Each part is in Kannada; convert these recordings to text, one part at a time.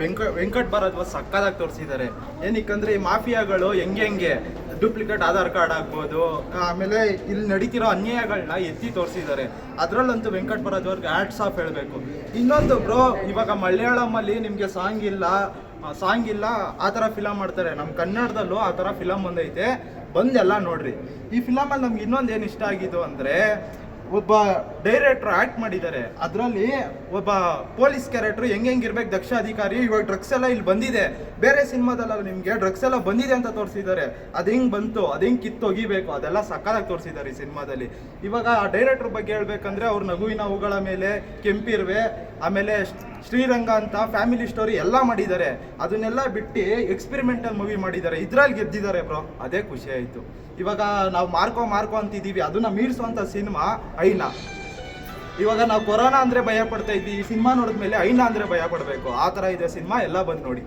ವೆಂಕ ವೆಂಕಟ್ ಭರದ್ವಾಜ್ ಸಕ್ಕದಾಗಿ ತೋರಿಸಿದ್ದಾರೆ ಏನಕ್ಕಂದ್ರೆ ಈ ಮಾಫಿಯಾಗಳು ಹೆಂಗೆ ಹೆಂಗೆ? ಡೂಪ್ಲಿಕೇಟ್ ಆಧಾರ್ ಕಾರ್ಡ್ ಆಗ್ಬೋದು, ಆಮೇಲೆ ಇಲ್ಲಿ ನಡೀತಿರೋ ಅನ್ಯಾಯಗಳನ್ನ ಎತ್ತಿ ತೋರಿಸಿದ್ದಾರೆ ಅದರಲ್ಲಂತೂ ವೆಂಕಟ್ ಭರದ್ವಾಜ್ಗೆ ಆ್ಯಡ್ಸ್ ಆಫ್ ಹೇಳಬೇಕು. ಇನ್ನೊಂದು ಬ್ರೋ ಇವಾಗ ಮಲಯಾಳಮಲ್ಲಿ ನಿಮಗೆ ಸಾಂಗ್ ಇಲ್ಲ ಸಾಂಗ್ ಇಲ್ಲ, ಆ ಥರ ಫಿಲಮ್ ಮಾಡ್ತಾರೆ. ನಮ್ಮ ಕನ್ನಡದಲ್ಲೂ ಆ ಥರ ಫಿಲಮ್ ಬಂದೈತೆ ಬಂದೆಲ್ಲ ನೋಡ್ರಿ. ಈ ಫಿಲಮಲ್ಲಿ ನಮ್ಗೆ ಇನ್ನೊಂದು ಏನು ಇಷ್ಟ ಆಗಿದ್ದು ಅಂದರೆ ಒಬ್ಬ ಡೈರೆಕ್ಟರ್ ಆಕ್ಟ್ ಮಾಡಿದ್ದಾರೆ. ಅದರಲ್ಲಿ ಒಬ್ಬ ಪೊಲೀಸ್ ಕ್ಯಾರೆಕ್ಟರ್ ಹೆಂಗ್ ಹೆಂಗಿರ್ಬೇಕು ದಕ್ಷ ಅಧಿಕಾರಿ ಇವಾಗ ಡ್ರಗ್ಸ್ ಎಲ್ಲ ಇಲ್ಲಿ ಬಂದಿದೆ. ಬೇರೆ ಸಿನಿಮಾದಲ್ಲ ನಿಮಗೆ ಡ್ರಗ್ಸ್ ಎಲ್ಲ ಬಂದಿದೆ ಅಂತ ತೋರಿಸಿದ್ದಾರೆ. ಅದು ಹೆಂಗೆ ಬಂತು, ಅದು ಹೆಂಗೆ ಕಿತ್ತೊಗಿಬೇಕು ಅದೆಲ್ಲ ಸಕ್ಕದಾಗಿ ತೋರಿಸಿದ್ದಾರೆ ಈ ಸಿನಿಮಾದಲ್ಲಿ. ಇವಾಗ ಆ ಡೈರೆಕ್ಟರ್ ಬಗ್ಗೆ ಹೇಳ್ಬೇಕಂದ್ರೆ ಅವ್ರ ನಗುವಿನ ಹೂಗಳ ಮೇಲೆ ಕೆಂಪಿರುವೆ, ಆಮೇಲೆ ಶ್ರೀರಂಗ ಅಂತ ಫ್ಯಾಮಿಲಿ ಸ್ಟೋರಿ ಎಲ್ಲ ಮಾಡಿದ್ದಾರೆ. ಅದನ್ನೆಲ್ಲ ಬಿಟ್ಟು ಎಕ್ಸ್ಪೆರಿಮೆಂಟಲ್ ಮೂವಿ ಮಾಡಿದ್ದಾರೆ. ಇದ್ರಲ್ಲಿ ಗೆದ್ದಿದ್ದಾರೆ ಬ್ರೋ. ಅದೇ ಖುಷಿ ಆಯಿತು. ಇವಾಗ ನಾವು ಮಾರ್ಕೋ ಮಾರ್ಕೋ ಅಂತಿದ್ದೀವಿ. ಅದನ್ನ ಮೀರಿಸುವಂಥ ಸಿನಿಮಾ ಐನಾ. ಇವಾಗ ನಾವು ಕೊರೋನಾ ಅಂದರೆ ಭಯ ಪಡ್ತಾ ಇದ್ವಿ ಈ ಸಿನಿಮಾ ನೋಡಿದ್ಮೇಲೆ ಐನಾ ಅಂದರೆ ಭಯ ಪಡಬೇಕು. ಆ ಥರ ಇದೆ ಸಿನಿಮಾ. ಎಲ್ಲ ಬಂದು ನೋಡಿ.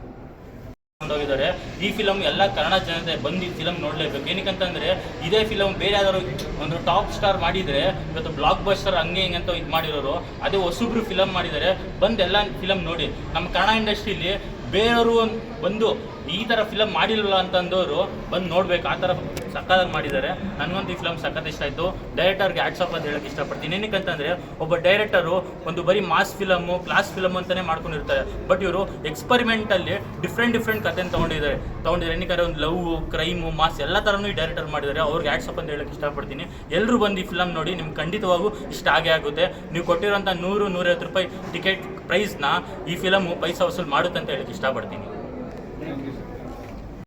ಹೋಗಿದ್ದಾರೆ ಈ ಫಿಲಮ್ ಎಲ್ಲ ಕನ್ನಡ ಜನತೆ ಬಂದು ಈ ಫಿಲಮ್ ನೋಡ್ಲೇಬೇಕು. ಏನಕ್ಕಂತಂದ್ರೆ, ಇದೇ ಫಿಲಮ್ ಬೇರೆ ಯಾವ್ದಾದ್ರು ಒಂದು ಟಾಪ್ ಸ್ಟಾರ್ ಮಾಡಿದ್ರೆ, ಇವತ್ತು ಬ್ಲಾಕ್ ಬಸ್ಟರ್ ಹಂಗೆ ಹಿಂಗೆ ಅಂತ ಇದು ಮಾಡಿರೋರು, ಅದೇ ಹೊಸಬ್ರು ಫಿಲಮ್ ಮಾಡಿದ್ದಾರೆ. ಬಂದು ಎಲ್ಲ ಫಿಲಮ್ ನೋಡಿ. ನಮ್ಮ ಕನ್ನಡ ಇಂಡಸ್ಟ್ರಿಲಿ ಬೇರೆಯವರು ಬಂದು ಈ ಥರ ಫಿಲಮ್ ಮಾಡಿಲ್ಲ ಅಂತಂದವರು ಬಂದು ನೋಡ್ಬೇಕು. ಆ ಥರ ಸಕ್ಕತ್ತಾಗಿ ಮಾಡಿದ್ದಾರೆ. ನನಗಂತೂ ಈ ಫಿಲಮ್ ಸಖತ್ ಇಷ್ಟ ಆಯಿತು. ಡೈರೆಕ್ಟರ್ಗೆ ಹ್ಯಾಟ್ಸ್ ಆಫ್ ಅಂತ ಹೇಳಕ್ಕೆ ಇಷ್ಟಪಡ್ತೀನಿ. ಏನಕ್ಕಂತಂದರೆ, ಒಬ್ಬ ಡೈರೆಕ್ಟರು ಒಂದು ಬರೀ ಮಾಸ್ ಫಿಲಮು ಕ್ಲಾಸ್ ಫಿಲಮ್ ಅಂತಲೇ ಮಾಡ್ಕೊಂಡಿರ್ತಾರೆ. ಬಟ್ ಇವರು ಎಕ್ಸ್ಪರಿಮೆಂಟಲ್ಲಿ ಡಿಫ್ರೆಂಟ್ ಡಿಫ್ರೆಂಟ್ ಕಥೆನ ತೊಗೊಂಡಿದ್ದಾರೆ. ತೊಗೊಂಡಿದ್ದಾರೆ. ಏನಕ್ಕೆ ಒಂದು ಲವ್ ಕ್ರೈಮು ಮಾಸ್ ಎಲ್ಲ ಥರನೂ ಈ ಡೈರೆಕ್ಟರ್ ಮಾಡಿದ್ದಾರೆ. ಅವ್ರಿಗೆ ಹ್ಯಾಟ್ಸ್ ಆಫ್ ಅಂತ ಹೇಳಕ್ಕೆ ಇಷ್ಟಪಡ್ತೀನಿ. ಎಲ್ಲರೂ ಬಂದು ಈ ಫಿಲಮ್ ನೋಡಿ, ನಿಮ್ಗೆ ಖಂಡಿತವಾಗೂ ಇಷ್ಟ ಆಗೇ ಆಗುತ್ತೆ. ನೀವು ಕೊಟ್ಟಿರೋಂಥ ನೂರು, ನೂರೈವತ್ತು ರೂಪಾಯಿ ಟಿಕೆಟ್ ಪ್ರೈಸ್ನ ಈ ಫಿಲಮು ಪೈಸಾ ವಸೂಲು ಮಾಡುತ್ತೆ ಅಂತ ಹೇಳಕ್ಕೆ ಇಷ್ಟಪಡ್ತೀನಿ.